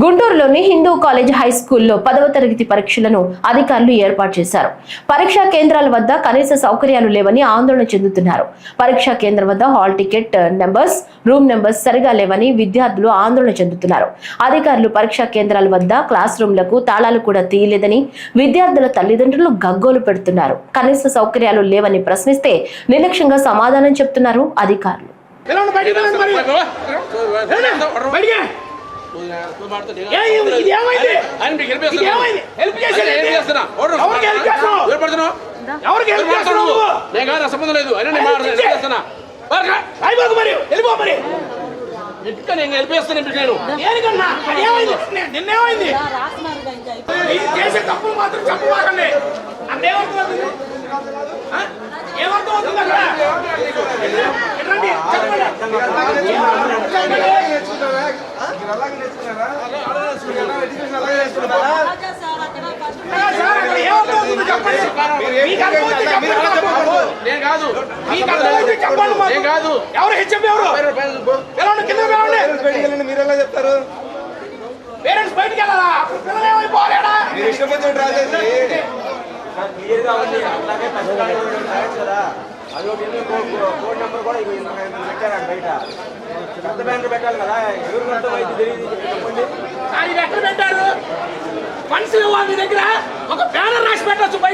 గుంటూరులోని Hindu college high స్కూల్లో పదవ తరగతి పరీక్షలను అధికారులు ఏర్పాటు చేశారు పరీక్షా కేంద్రాల వద్ద కనీస సౌకర్యాలు లేవని ఆందోళన చెందుతున్నారు పరీక్షా కేంద్రం వద్ద hall ticket numbers room numbers సరిగా లేవని విద్యార్థులు ఆందోళన చెందుతున్నారు అధికారులు పరీక్షా కేంద్రాల వద్ద క్లాస్ రూమ్లకు తాళాలు కూడా తీయలేదని విద్యార్థుల తల్లిదండ్రులు గగ్గోలు పెడుతున్నారు కనీస సౌకర్యాలు లేవని ప్రశ్నిస్తే నిర్లక్ష్యంగా సమాధానం చెప్తున్నారు అధికారులు నేను సంబంధం లేదు. అయినా నేను మాట్లాడుతున్నా. మరి వెళ్ళిపో మరి. ఇంకా నేను హెల్ప్ చేస్తాను ఇప్పుడు నేను? దేనికన్నా? అది ఏమైంది? నిన్న- నిన్నేమైంది ఇది చేసే తప్పులు మాత్రం చెప్పమాకండి అంటే ఏమర్థమవుతుంది? ఆ? ఏమర్థమవుతుంది అక్కడ ఎట్రండి? చెప్పండి. ఆ, సార్, అక్కడ ఏమర్థమవుతుందో చెప్పండి. మీకు అర్థమైతే చెప్పండి. నేను కాదు. నేను కాదు ఎవరు హెచ్ఎం ఎవరు కింద మీరు ఎలా చెప్తారు పేరెంట్స్ బయటికి వెళ్ళాలా పిల్లలు ఏమైపోలేడా అదొకటి కోడ్ నెంబర్ కూడా ఇగో బయట పెద్ద బ్యానర్ పెట్టాలి కదా ఎవరికి అర్థమైతే తెలియదు చెప్పండి ఎక్కడ పెట్టారు. ఫండ్స్ లేవా మీ దగ్గర ఒక బ్యానర్ రాసి పెట్టచ్చు బయట.